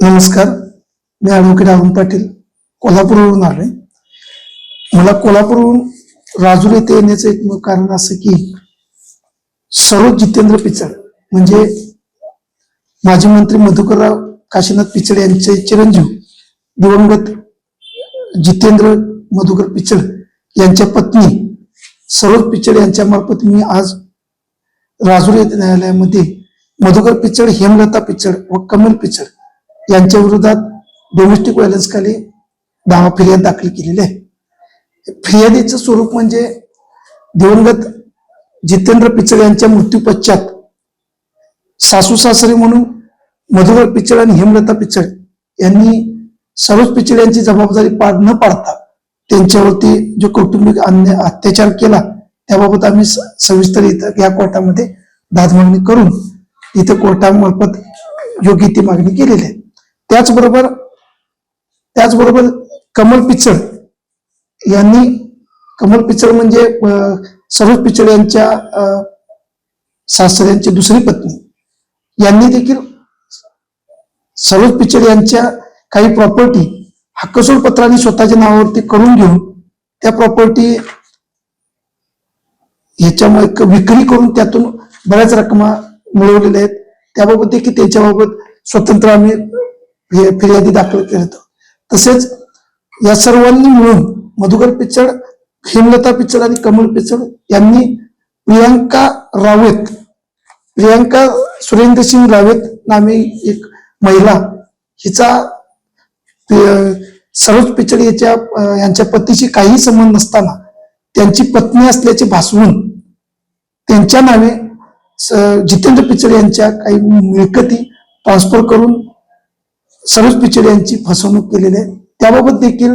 नमस्कार. मी ॲडव्होकेट अरुण पाटील कोल्हापूरवरून आलोय. मला कोल्हापूरवरून राजूर येथे येण्याचं एक कारण असं की सरोज जितेंद्र पिचड म्हणजे माजी मंत्री मधुकरराव काशीनाथ पिचड यांचे चिरंजीव दिवंगत जितेंद्र मधुकर पिचड यांच्या पत्नी सरोज पिचड यांच्या मार्फत मी आज राजूर येथे न्यायालयामध्ये मधुकर पिचड हेमलता पिचड व कमल पिचड यांच्या विरोधात डोमेस्टिक व्हायलन्स खाली दावा फिर्याद दाखल केलेली आहे. फिर्यादीचं स्वरूप म्हणजे दिवंगत जितेंद्र पिचड यांच्या मृत्यूपश्चात सासू सासरे म्हणून मधुकर पिचड आणि हेमलता पिचड यांनी सरोज पिचड यांची जबाबदारी पार न पाडता त्यांच्यावरती जो कौटुंबिक अन्य अत्याचार केला त्याबाबत आम्ही स- सविस्तर इथं या कोर्टामध्ये दाद मागणी करून इथं कोर्टामार्फत योग्य ती मागणी केलेली आहे. त्याचबरोबर त्याचबरोबर कमल पिचड यांनी कमल पिचड म्हणजे सरोज पिचड यांच्या सासऱ्यांची दुसरी पत्नी. यांनी देखील सरोज पिचड यांच्या काही प्रॉपर्टी हक्कसोड पत्राने स्वतःच्या नावावरती करून घेऊन त्या प्रॉपर्टी ह्याच्यामुळे विक्री करून त्यातून बऱ्याच रकमा मिळवलेल्या आहेत. त्याबाबत देखील त्यांच्याबाबत स्वतंत्र आम्ही फिर्यादी दाखल केलं होतं. तसेच या सर्वांनी मिळून मधुकर पिचड हेमलता पिचड आणि कमल पिचड यांनी प्रियांका रावेत प्रियांका सुरेंद्र सिंग रावेत नामे एक महिला हिचा सरोज पिचड याच्या यांच्या पतीशी काही संबंध नसताना त्यांची पत्नी असल्याचे भासवून त्यांच्या नावे स- जितेंद्र पिचड यांच्या काही मिळकती ट्रान्सफर करून सरोज पिचड यांची फसवणूक केलेली आहे. त्याबाबत देखील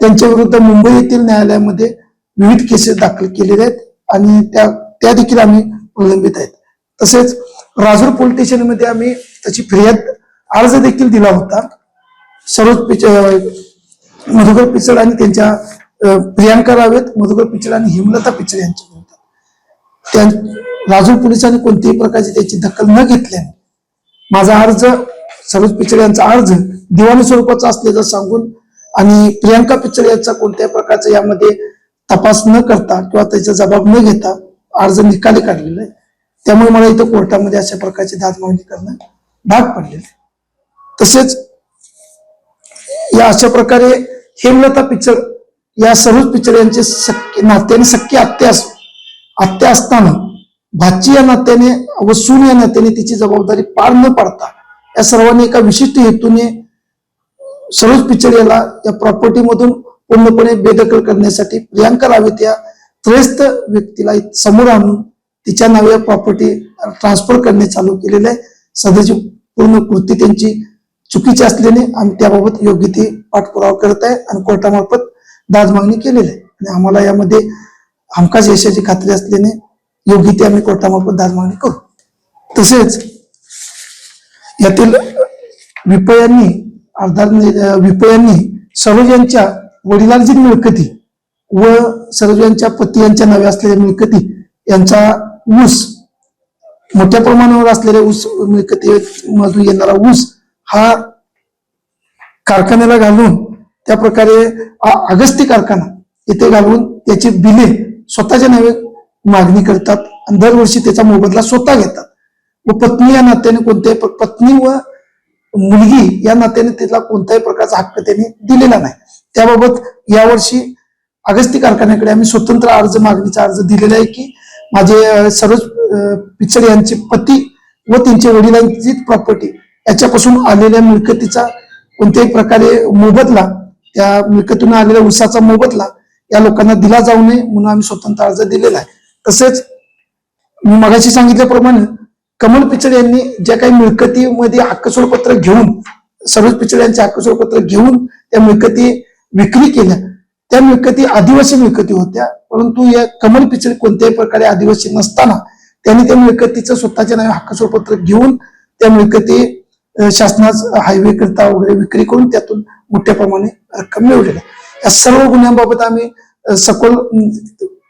त्यांच्या विरुद्ध मुंबई येथील न्यायालयामध्ये विविध केसेस दाखल केलेले आहेत आणि त्या त्या देखील आम्ही प्रलंबित आहेत. तसेच राजूर पोलीस स्टेशनमध्ये आम्ही त्याची फिर्याद अर्ज देखील दिला होता. सरोज पिच मधुकर पिचड आणि त्यांच्या प्रियांका रावेत मधुकर पिचड आणि हेमलता पिचड यांच्या त्या राजूर पोलिसांनी कोणत्याही प्रकारची त्याची दखल न घेतल्याने माझा अर्ज सरोज पिचड यांचा अर्ज दिवाणी स्वरूपाचा असल्याचं सांगून आणि प्रियांका पिचड यांचा कोणत्याही प्रकारचा यामध्ये तपास न करता किंवा त्याचा जबाब न घेता अर्ज निकाली काढलेला आहे. त्यामुळे मला इथं कोर्टामध्ये अशा प्रकारची दाद मागणी करणं भाग पडलेलं आहे. तसेच या अशा प्रकारे हेमलता पिचड या सरोज पिचड यांचे सख्खे नात्याने सख्खी आत्या अस- आत्या असताना भाची या नात्याने व सून या नात्याने तिची जबाबदारी पार न पाडता या सर्वांनी एका विशिष्ट हेतूने सरोज पिक्चर याला या प्रॉपर्टीमधून पूर्णपणे बेदखल करण्यासाठी प्रियांका रावेत या त्रयस्थ व्यक्तीला समोर आणून तिच्या नावे प्रॉपर्टी ट्रान्सफर करणे चालू केलेले आहे. सध्याची पूर्ण कृती त्यांची चुकीची असल्याने आम्ही त्याबाबत योग्य ते पाठपुरावा करत आहे आणि कोर्टामार्फत दाद मागणी केलेली आहे. आणि आम्हाला यामध्ये हमखास यशाची खात्री असल्याने योग्य ते आम्ही कोर्टामार्फत दाद मागणी करू. तसेच यातील विपयांनी अर्थात विपयांनी सरोज यांच्या वडिलांची मिळकती व सरोज यांच्या पती यांच्या नावे असलेल्या मिळकती यांचा ऊस मोठ्या प्रमाणावर असलेल्या ऊस मिळकती मधून येणारा ऊस हा कारखान्याला घालून त्या प्रकारे आ- अगस्ती कारखाना येथे घालून त्याची बिले स्वतःच्या नावे मागणी करतात आणि दरवर्षी त्याचा मोबदला स्वतः घेतात. मग पत्नी या नात्याने कोणत्याही पत्नी व मुलगी या नात्याने तिला कोणत्याही प्रकारचा हक्क त्यांनी दिलेला नाही. त्याबाबत यावर्षी अगस्ती कारखान्याकडे आम्ही स्वतंत्र अर्ज मागणीचा अर्ज दिलेला आहे की माझे सरोज पिचड यांचे पती व त्यांच्या वडिलांची प्रॉपर्टी याच्यापासून आलेल्या मिळकतीचा कोणत्याही प्रकारे मोबदला त्या मिळकतीतून आलेल्या उसाचा मोबदला या लोकांना दिला जाऊ नये म्हणून आम्ही स्वतंत्र अर्ज दिलेला आहे. तसेच मी मगाशी सांगितल्याप्रमाणे कमल पिचड यांनी ज्या काही मिळकतीमध्ये हक्कसोडपत्र घेऊन सरोज पिचड यांचे हक्कसोडपत्र घेऊन त्या मिळकती विक्री केल्या. त्या मिळकती आदिवासी मिळकती होत्या परंतु या कमल पिचड कोणत्याही प्रकारे आदिवासी नसताना त्यांनी त्या मिळकतीचं स्वतःच्या नावे हक्कसोडपत्र घेऊन त्या मिळकती शासनास हायवे करता वगैरे विक्री करून त्यातून मोठ्या प्रमाणे रक्कम मिळवलेली या सर्व गुन्ह्यांबाबत आम्ही सखोल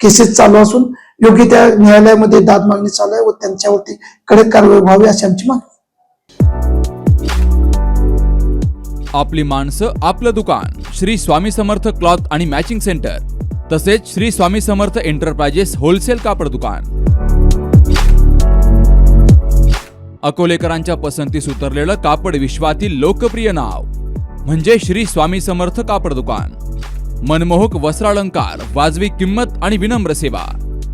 केसेस चालू असून योग्य त्या न्यायालयामध्ये दाद मागणी चालू आहे व त्यांच्यावरती कडक कारवाई व्हावी अशी आमची मागणी आपली माणसं आपलं दुकान श्री स्वामी समर्थ क्लॉथ आणि मॅचिंग सेंटर तसेच श्री स्वामी समर्थ एंटरप्राइजेस होलसेल कापड दुकान. अकोलेकरांच्या पसंतीस उतरलेलं कापड विश्वातील लोकप्रिय नाव म्हणजे श्री स्वामी समर्थ कापड दुकान. मनमोहक वस्त्रालंकार वाजवी किंमत आणि विनम्र सेवा.